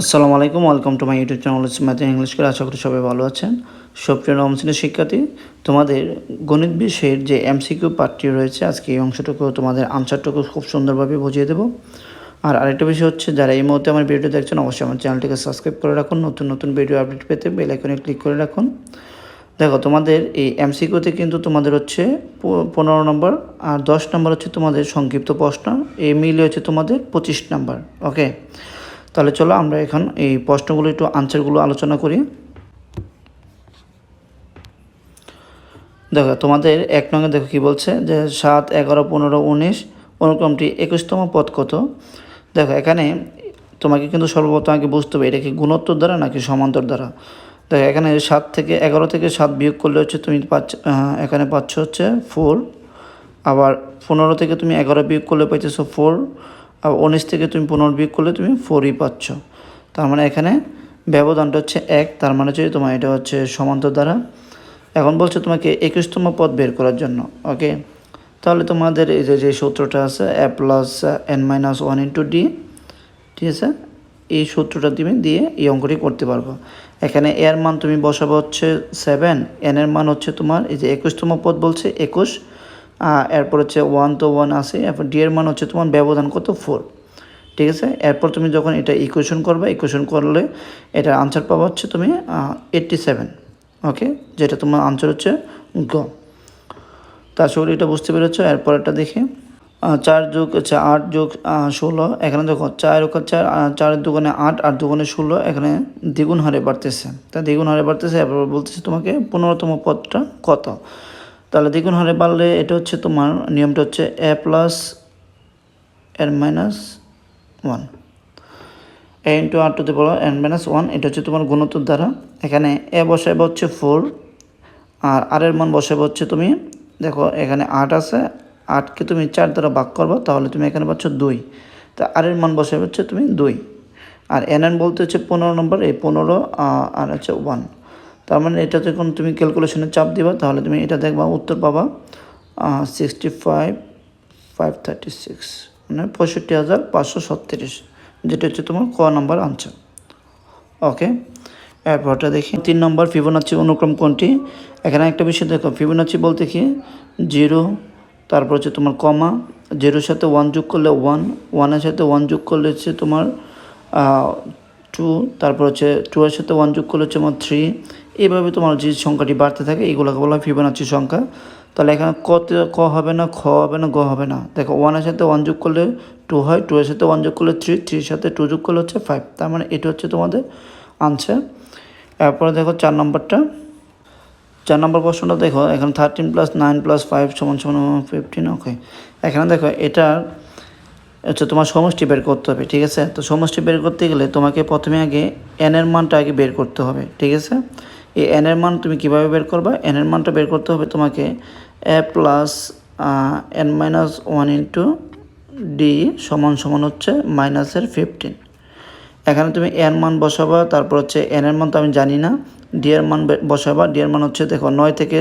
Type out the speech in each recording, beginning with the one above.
আসসালামু আলাইকুম, welcome to my YouTube channel math English করে। আশা করি সবাই ভালো আছেন। সবচেয়ে নবম শিক্ষার্থী, তোমাদের গণিত বিষয়ের যে এমসিকিউ পার্টটি রয়েছে, আজকে এই অংশটুকু তোমাদের আনসারটুকু খুব সুন্দরভাবে বুঝিয়ে দেবো। আর আরেকটা বিষয় হচ্ছে, যারা এই মুহূর্তে আমার ভিডিও দেখছেন, অবশ্যই আমার চ্যানেলটিকে সাবস্ক্রাইব করে রাখুন। নতুন নতুন ভিডিও আপডেট পেতে বেল আইকনে ক্লিক করে রাখুন। দেখো, তোমাদের এই এমসিকিউতে কিন্তু তোমাদের হচ্ছে পনেরো নম্বর আর দশ নম্বর হচ্ছে তোমাদের সংক্ষিপ্ত প্রশ্ন। এই মিলে হচ্ছে তোমাদের পঁচিশ নম্বর, ওকে? তাহলে চলো আমরা এখন এই প্রশ্নগুলো একটু আনসারগুলো আলোচনা করি। দেখো, তোমাদের এক নঙ্গে দেখো কি বলছে যে সাত, এগারো, পনেরো, উনিশ, অনুক্রমটি একুশতম পদ কত? দেখো, এখানে তোমাকে কিন্তু সর্বপ্রথম আগে বুঝতে হবে এটা কি গুণোত্তর দ্বারা নাকি সমান্তর দ্বারা। দেখো, এখানে সাত থেকে এগারো থেকে সাত বিয়োগ করলে হচ্ছে তুমি পাচ্ছ এখানে পাচ্ছ হচ্ছে ফোর আবার পনেরো থেকে তুমি এগারো বিয়োগ করলে পাইতেছো ফোর আর উনিশ থেকে তুমি পনেরো বিয়োগ করলে তুমি ফোরই পাচ্ছ। তার মানে এখানে ব্যবধানটা হচ্ছে এক, তার মানে হচ্ছে তোমার এটা হচ্ছে সমান্তর দ্বারা। এখন বলছে তোমাকে একুশতম পদ বের করার জন্য ওকে তাহলে তোমাদের এই যে যে সূত্রটা আছে A plus N minus one into D ঠিক আছে? এই সূত্রটা তুমি দিয়ে এই অঙ্কটি করতে পারব। এখানে এর মান তুমি বসাবো হচ্ছে সেভেন এন এর মান হচ্ছে তোমার এই যে একুশতম পদ বলছে একুশ এরপর হচ্ছে ওয়ান তো ওয়ান আছে, এরপর ডি এর মান হচ্ছে তোমার ব্যবধান কত? ফোর ঠিক আছে? এরপর তুমি যখন এটা ইকুয়েশন করবে ইকুয়েশন করলে এটার আনসার পাবা হচ্ছে তুমি এইট্টি সেভেন ওকে যেটা তোমার আনসার হচ্ছে গ। তার সঙ্গে এটা বুঝতে পেরেছ। এরপর এটা দেখে চার যোগ হচ্ছে আট যোগ ষোলো। এখানে দেখো, চার চার চারের দোকানে আট আট দোকানে ষোলো, এখানে দ্বিগুণ হারে বাড়তেছে। তা দ্বিগুণ হারে বাড়তেছে, এরপর বলতেছে তোমাকে পনেরোতম পদটা কত? তাহলে দ্বিগুণ হারে বাড়লে এটা হচ্ছে তোমার নিয়মটা হচ্ছে এ প্লাস এর minus one A into R to power N minus one এটা হচ্ছে তোমার গুণোত্তর দ্বারা। এখানে এ বসাইবে হচ্ছে ফোর আর আর এর মান বসাবে হচ্ছে তুমি, দেখো এখানে আট আছে আটকে তুমি চার দ্বারা ভাগ করব, তাহলে তুমি এখানে পাচ্ছ দুই। তা আর এর মান বসাবে হচ্ছে তুমি দুই। আর এন এন বলতে হচ্ছে পনেরো নম্বর, এই পনেরো আর হচ্ছে ওয়ান তার মানে এটা যখন তুমি ক্যালকুলেশনে চাপ দিবা, তাহলে তুমি এটা দেখবা, উত্তর পাবা sixty five five thirty six মানে পঁয়ষট্টি হাজার পাঁচশো ছত্রিশ, যেটা হচ্ছে তোমার ক নাম্বার আনসার ওকে এরপরটা দেখি। তিন নম্বর ফিবোনাচি অনুক্রম কোনটি? এখানে একটা বিষয় দেখো ফিবোনাচি বলতে কি? জিরো, তারপর হচ্ছে তোমার কমা, জিরোর সাথে ওয়ান যোগ করলে ওয়ান ওয়ানের সাথে ওয়ান যোগ করলে হচ্ছে তোমার টু তারপর হচ্ছে টু এর সাথে ওয়ান যোগ করলে হচ্ছে আমার থ্রি এইভাবে তোমার যে সংখ্যাটি বাড়তে থাকে, এইগুলোকে বলা হয় ফিবোনাচি সংখ্যা। তাহলে এখানে কতে, ক হবে না, খ হবে না, গ হবে না। দেখো ওয়ানের সাথে ওয়ান যোগ করলে টু হয় টু এর সাথে ওয়ান যোগ করলে থ্রি থ্রির সাথে টু যোগ করলে হচ্ছে ফাইভ তার মানে এটা হচ্ছে তোমাদের আনসার এরপরে দেখো চার নম্বরটা। চার নম্বর প্রশ্নটা দেখো, এখানে thirteen plus nine plus five সমান সমান ফিফটিন ওকে এখানে দেখো, এটা হচ্ছে তোমার সমষ্টি বের করতে হবে, ঠিক আছে? তো সমষ্টি বের করতে গেলে তোমাকে প্রথমে আগে এনের মানটা আগে বের করতে হবে, ঠিক আছে? এই এন এর মান তুমি কীভাবে বের করবা? এন এর মানটা বের করতে হবে তোমাকে A plus N minus one into D সমান সমান হচ্ছে মাইনাসের ফিফটিন এখানে তুমি এর মান বসাবা, তারপর হচ্ছে এন এর মান তো আমি জানি না। ডি এর মান বসাবা ডি এর মান হচ্ছে দেখো নয় থেকে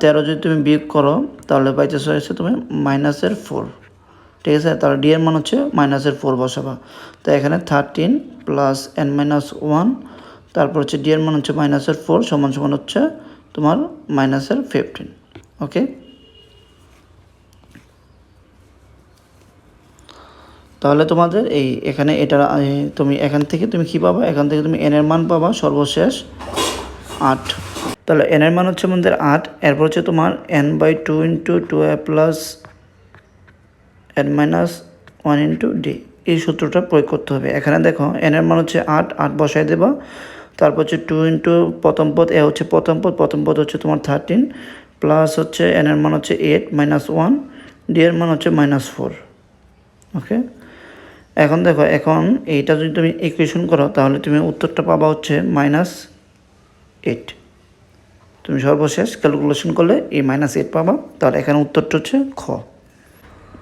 তেরো যদি তুমি বিয়োগ করো, তাহলে পাইতেছে হচ্ছে তুমি মাইনাসের ফোর ঠিক আছে? তাহলে ডি এর মান হচ্ছে মাইনাসের ফোর বসাবা। তো এখানে thirteen plus N minus one তারপর হচ্ছে ডি এর মান হচ্ছে মাইনাসের ফোর সমান সমান হচ্ছে তোমার মাইনাসের ফিফটিন ওকে তাহলে তোমাদের এই এখানে এটা তুমি এখান থেকে তুমি কী পাবা? এখান থেকে তুমি এন এর মান পাবা সর্বশেষ আট। তাহলে এন এর মান হচ্ছে আমাদের আট, এরপর হচ্ছে তোমার N by two into two A plus N minus one into D এই সূত্রটা প্রয়োগ করতে হবে। এখানে দেখো এন এর মান হচ্ছে আট আট বসাই দেবা। তারপর হচ্ছে টু ইন্টু প্রথম পদ, এ হচ্ছে প্রথম পদ প্রথম পদ হচ্ছে তোমার থার্টিন প্লাস হচ্ছে এন এর মান হচ্ছে এইট মাইনাস ওয়ান ডি এর মান হচ্ছে মাইনাস ফোর ওকে এখন দেখো, এখন এইটা যদি তুমি ইকুয়েশন করো, তাহলে তুমি উত্তরটা পাবা হচ্ছে মাইনাস এইট তুমি সর্বশেষ ক্যালকুলেশন করলে এই মাইনাস এইট পাবা, তাহলে এখানে উত্তরটা হচ্ছে খ।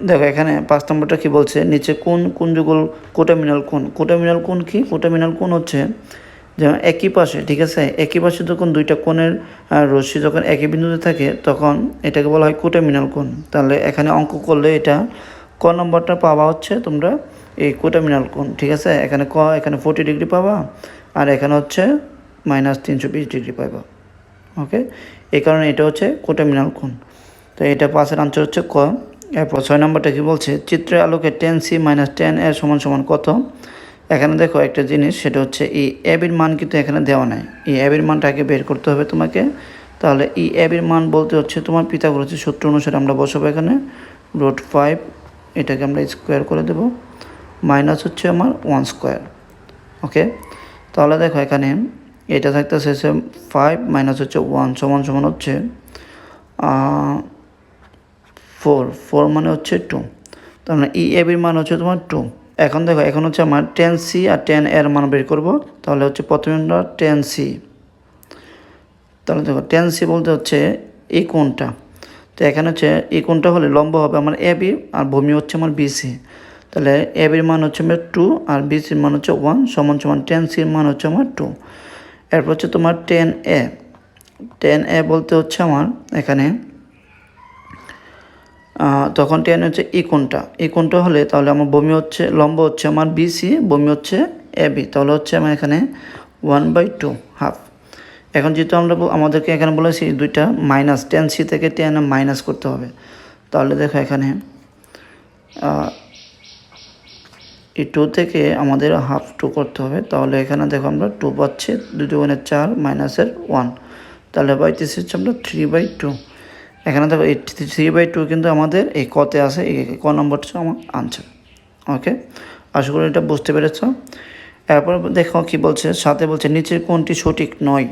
দেখো, এখানে পাঁচ নম্বরটা কি বলছে? নিচে কোন কোন যুগল কোটামিনাল কোন? কোটামিনাল কোন কি? কোটামিনাল কোন হচ্ছে যেমন একই পাশে, ঠিক আছে? একই পাশে যখন দুইটা কোণের রশ্মি যখন একই বিন্দুতে থাকে, তখন এটাকে বলা হয় কোটামিনাল কোণ। তাহলে এখানে অঙ্ক করলে এটা ক নম্বরটা পাওয়া হচ্ছে তোমরা এই কোটামিনাল কোণ, ঠিক আছে? এখানে ক, এখানে ফোর্টি ডিগ্রি পাবা, আর এখানে হচ্ছে মাইনাস তিনশো বিশ ডিগ্রি পাবা ওকে এই কারণে এটা হচ্ছে কোটামিনাল কোণ। তো এটা পাশের আনসার হচ্ছে ক। এরপর ছয় নম্বরটা কি বলছে? চিত্রের আলোকে টেন সি মাইনাস টেন এর সমান সমান কত? এখানে দেখো একটা জিনিস, সেটা হচ্ছে এই অ্যাবির মান কিন্তু এখানে দেওয়া নাই। এই অ্যাবির মানটাকে বের করতে হবে তোমাকে। তাহলে এই অ্যাবির মান বলতে হচ্ছে তোমার পিতা করেছে সূত্র অনুসারে আমরা বসাবো এখানে। রোড ফাইভ, এটাকে আমরা স্কোয়ার করে দেব। মাইনাস হচ্ছে আমার ওয়ান স্কোয়ার। ওকে? তাহলে দেখো এখানে এটা থাকতেছে হচ্ছে ফাইভ মাইনাস হচ্ছে ওয়ান সমান সমান হচ্ছে ফোর। ফোর মানে হচ্ছে টু। তার মানে ই এবির মান হচ্ছে তোমার টু। এখন দেখো, এখন হচ্ছে আমার টেন সি আর টেন এর মান বের করব। তাহলে হচ্ছে প্রথমে আমরা টেন সি তাহলে দেখো টেন সি বলতে হচ্ছে এই কোনটা তো এখানে হচ্ছে এই কোনটা হলে লম্ব হবে আমার এ বি আর ভূমি হচ্ছে আমার বিসি তাহলে এ বির মান হচ্ছে আমার টু আর বিসির মান হচ্ছে ওয়ান সমান সমান টেন সির মান হচ্ছে আমার টু এরপর হচ্ছে তোমার টেন এ টেন এ বলতে হচ্ছে আমার এখানে তখন টেন হচ্ছে ই কোনটা ই কোনটা হলে তাহলে আমার বমি হচ্ছে, লম্ব হচ্ছে আমার বিসি বমি হচ্ছে এ বি তাহলে হচ্ছে আমার এখানে ওয়ান বাই টু হাফ এখন যেহেতু আমরা আমাদেরকে এখানে বলেছি দুইটা মাইনাস টেন সি থেকে টেন মাইনাস করতে হবে। তাহলে দেখো এখানে এই টু থেকে আমাদের হাফ টু করতে হবে। তাহলে এখানে দেখো আমরা টু পাচ্ছি, দুই দুগুণের চার মাইনাসের ওয়ান তাহলে পাইতেছি হচ্ছে আমরা থ্রি বাই টু এখানে দেখো এই থ্রি বাই টু কিন্তু আমাদের এই কতে আছে, এই ক নম্বরটা আমার আনসার ওকে আশা করি এটা বুঝতে পেরেছ। এরপর দেখো কি বলছে, সাথে বলছে, নিচের কোনটি সঠিক নয়?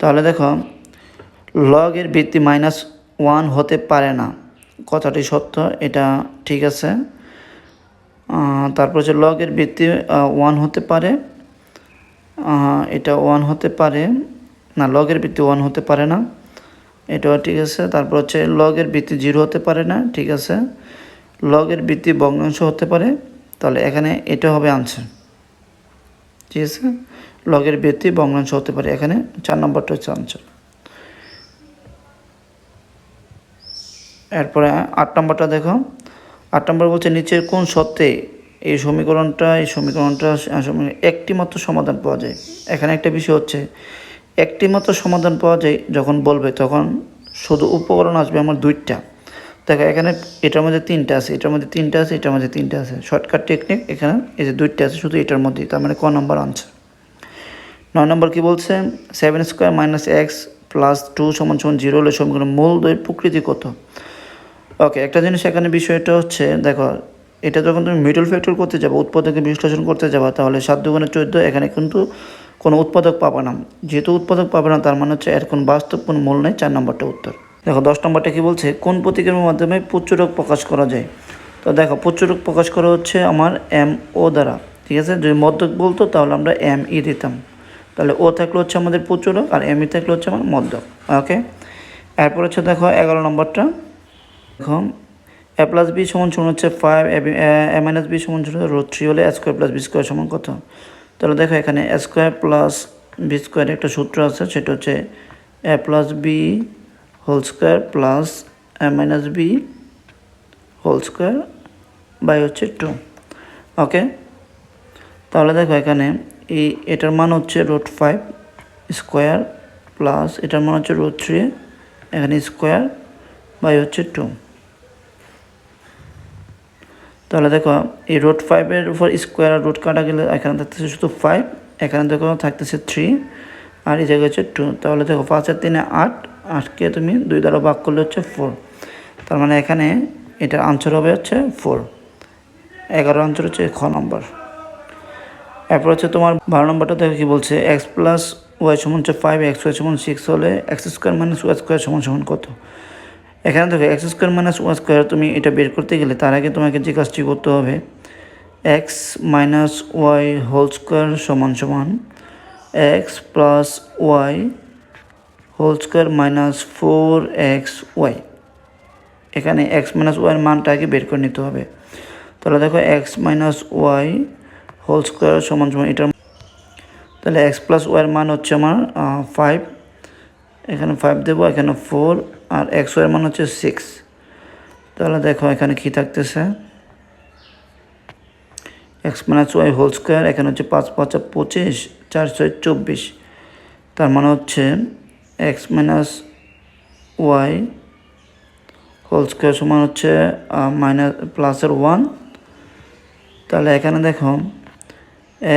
তাহলে দেখো লগের ভিত্তি মাইনাস ওয়ান হতে পারে না। কথাটি সত্য, এটা ঠিক আছে। তারপর হচ্ছে লগের ভিত্তি ওয়ান হতে পারে। এটা ওয়ান হতে পারে। না লগের ভিত্তি ওয়ান হতে পারে না। এটাও ঠিক আছে। তারপর হচ্ছে লগের ভিত্তি জিরো হতে পারে না, ঠিক আছে? লগের ভিত্তি ভগ্নাংশ হতে পারে। তাহলে এখানে এটা হবে আনসার ঠিক আছে? লগের ভিত্তি ভগ্নাংশ হতে পারে। এখানে চার নম্বরটা হচ্ছে আনসার এরপরে আট নম্বরটা দেখো। আট নম্বর বলছে নিচের কোন সত্ত্বে এই সমীকরণটা এই সমীকরণটা একটি মাত্র সমাধান পাওয়া যায়? এখানে একটা বিষয় হচ্ছে একটি মাত্র সমাধান পাওয়া যায় যখন বলবে, তখন শুধু উপকরণ আসবে আমার দুইটা। দেখো, এখানে এটার মধ্যে তিনটা আছে, এটার মধ্যে তিনটা আছে, এটার মধ্যে তিনটা আছে। শর্টকাট টেকনিক এখানে এই যে দুইটা আছে, শুধু এটার মধ্যেই, তার মানে ক নম্বর আনসার নয় নম্বর কি বলছে? Seven square minus X plus two সমান সমান জিরো হলে সমীকরণ মূল দইয়ের প্রকৃতি কত? ওকে একটা জিনিস এখানে বিষয়টা হচ্ছে, দেখো, এটা যখন তুমি মিডল ফ্যাক্টর করতে যাব, উৎপাদকে বিশ্লেষণ করতে যাবা, তাহলে সাত দুগুণে চোদ্দ, এখানে কিন্তু কোনো উৎপাদক পাবে না। যেহেতু উৎপাদক পাবে না, তার মানে হচ্ছে এর কোনো বাস্তব কোনো মূল নেই। চার নম্বরটা উত্তর। দেখো, দশ নম্বরটা কী বলছে? কোন প্রতিক্রমের মাধ্যমে পুচ্চরোগ প্রকাশ করা যায়? তো দেখো পুচ্চরোগ প্রকাশ করা হচ্ছে আমার এম ও দ্বারা, ঠিক আছে? যদি মদ্যক বলতো, তাহলে আমরা এম ই দিতাম। তাহলে ও থাকলে হচ্ছে আমাদের পুচ্চরোগ আর এম ই থাকলে হচ্ছে আমার মদ্যক, ওকে? এরপর হচ্ছে দেখো, এগারো নম্বরটা। দেখো, এ প্লাস বি সমান সমান হচ্ছে ফাইভ, এ মাইনাস বি সমান সমান রোড থ্রি হলে A square plus B square সমান কত? তাহলে দেখো এখানে স্কোয়ার প্লাস বি স্কোয়ার একটা সূত্র আছে, সেটা হচ্ছে A plus B whole square plus A minus B whole square by হচ্ছে টু ওকে তাহলে দেখো এখানে এই, এটার মান হচ্ছে রুট ফাইভ স্কোয়ার প্লাস এটার মান হচ্ছে রুট থ্রি এখানে স্কোয়ার বাই হচ্ছে টু তাহলে দেখো, এই রুট ফাইভের উপর স্কোয়ার আর রুট কাটা গেলে এখানে থাকতেছে শুধু ফাইভ এখানে দেখো থাকতেছে থ্রি আর এই জায়গায় হচ্ছে টু তাহলে দেখো পাঁচ আর তিনে আট, আটকে তুমি দুই দ্বারা ভাগ করলে হচ্ছে ফোর তার মানে এখানে এটার আনসার হবে হচ্ছে ফোর এগারো আনসার হচ্ছে খ নম্বর এরপর হচ্ছে তোমার বারো নম্বরটা দেখো কী বলছে এক্স প্লাস ওয়াই সমান হচ্ছে ফাইভ এক্স ওয়াই সমান সিক্স হলে X square minus Y square সমান সমান কত? এখানে দেখো X square minus Y square তুমি এটা বের করতে গেলে তার আগে তোমাকে যে কাজটি করতে হবে X minus Y whole square সমান সমান X plus Y whole square minus four X Y এখানে এক্স মাইনাস ওয়াইয়ের মানটা আগে বের করে নিতে হবে। তাহলে দেখো X minus Y whole square সমান সমান এটার তাহলে এক্স প্লাস ওয়াইয়ের মান হচ্ছে আমার ফাইভ এখানে ফাইভ দেবো, এখানে ফোর আর এক্স ওয়াইয়ের মান হচ্ছে সিক্স তাহলে দেখো এখানে কী থাকতেছে? X minus Y whole square এখানে হচ্ছে পাঁচ পাঁচা পঁচিশ, চার ছয় চব্বিশ। তার মানে হচ্ছে X minus Y whole square সমান হচ্ছে মাইনাস প্লাসের ওয়ান তাহলে এখানে দেখো,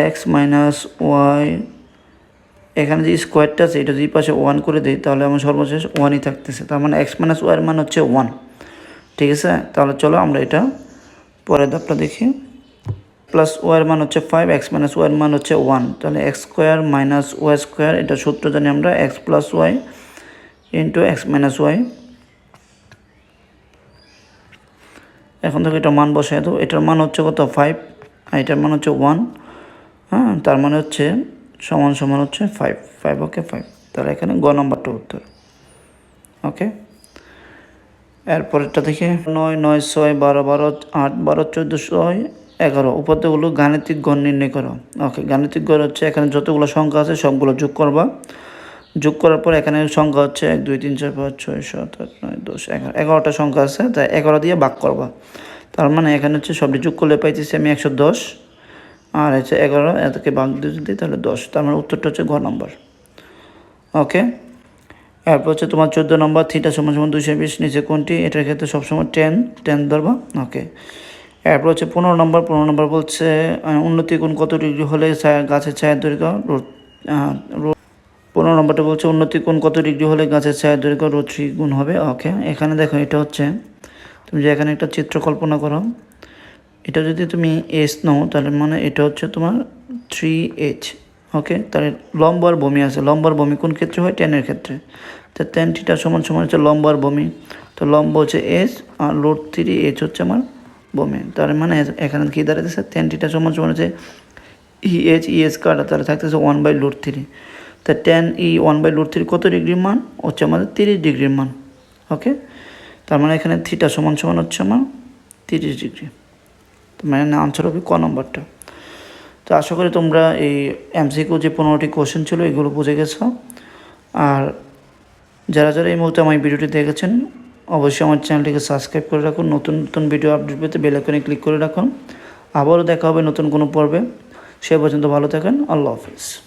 এক্স মাইনাস ওয়াই এখানে যে স্কোয়ারটা আছে, এটা যদি পাশে ওয়ান করে দিই, তাহলে আমার সর্বশেষ ওয়ানই থাকতেছে। তার মানে এক্স মাইনাস ওয়াইয়ের মান হচ্ছে ওয়ান ঠিক আছে? তাহলে চলো আমরা এটা পরের ধাপটা দেখি। প্লাস ওয়ার মান হচ্ছে ফাইভ এক্স মাইনাস ওয়ার মান হচ্ছে ওয়ান তাহলে X square minus Y square এটা সূত্র জানি আমরা X plus Y into X minus Y এখন থেকে এটা মান বসাই দেবো। এটার মান হচ্ছে কত? ফাইভ আর এটার মান হচ্ছে ওয়ান হ্যাঁ তার মানে হচ্ছে সমান সমান হচ্ছে ফাইভ ফাইভ ওকে ফাইভ তাহলে এখানে গ নম্বরটা উত্তর। ওকে এরপরেরটা থেকে নয় নয়, ছয়, বারো বারো, আট, বারো, চোদ্দ, ছয়, এগারো। উপাদ্যগুলো গাণিতিক গণ নির্ণয় করো। ওকে গাণিতিক গণ হচ্ছে এখানে যতগুলো সংখ্যা আছে সবগুলো যোগ করবা। যোগ করার পর এখানে সংখ্যা হচ্ছে এক, দুই, তিন, চার, পাঁচ, ছয়, সাত, আট, নয়, দশ, এগারো। এগারোটা সংখ্যা আছে, তাই এগারো দিয়ে ভাগ করবা। তার মানে এখানে হচ্ছে সবটি যোগ করলে পাইতেছি আমি একশো দশ। আর হচ্ছে এগারো এতকে ভাগ দিয়ে যদি, তাহলে দশ। তার মানে উত্তরটা হচ্ছে ঘ নম্বর। ওকে? এরপর হচ্ছে তোমার চোদ্দ নম্বর, থিটা সমান সমান দুশো বিশ, নিচে কোনটি? এটার ক্ষেত্রে সবসময় টেন টেন ধরবা। ওকে? এরপর হচ্ছে পনেরো নম্বর পনেরো নম্বর বলছে উন্নতি গুণ কত ডিগ্রি হলে ছায়া- গাছের ছায়ের দৈর্ঘ্য রোদ- পনেরো নম্বরটা বলছে, উন্নতি কোন কত ডিগ্রি হলে গাছের ছায়ের দৈর্ঘ্য রোদ গুণ হবে। ওকে? এখানে দেখো এটা হচ্ছে, তুমি যে এখানে একটা চিত্র কল্পনা করো এটা যদি তুমি এস নাও, তাহলে মানে এটা হচ্ছে তোমার থ্রি এইচ ওকে তাহলে লম্বার বমি আছে। লম্বার বমি কোন ক্ষেত্রে হয়? টেনের ক্ষেত্রে। তো টেন থিটা সমান সমান হচ্ছে লম্বার বমি তো লম্ব হচ্ছে S R root three H হচ্ছে আমার বমি তার মানে এখানে কী দাঁড়াতেছে টেন থিটা সমান সমান হচ্ছে ই এইচ ই এস কাটা তাহলে থাকতেছে ওয়ান বাই লোড থ্রি তা টেন ই ওয়ান বাই লোড থ্রি কত ডিগ্রির মান? হচ্ছে আমাদের তিরিশ ডিগ্রির মান ওকে তার মানে এখানে থিটা সমান সমান হচ্ছে আমার তিরিশ ডিগ্রি মানে আনসার হবে, ক নম্বরটা? তো আশা করি তোমরা এই এমসিকিউ যে পনেরোটি কোশ্চেন ছিল এগুলো বুঝে গেছো। আর যারা যারা এই মুহূর্তে আমার ভিডিওটি দেখেছেন অবশ্যই আমার চ্যানেলটিকে সাবস্ক্রাইব করে রাখুন। নতুন নতুন ভিডিও আপডেট পেতে বেল আইকনে ক্লিক করে রাখুন। আবারও দেখা হবে নতুন কোনো পর্বে। সে পর্যন্ত ভালো থাকেন। আল্লাহ হাফিজ।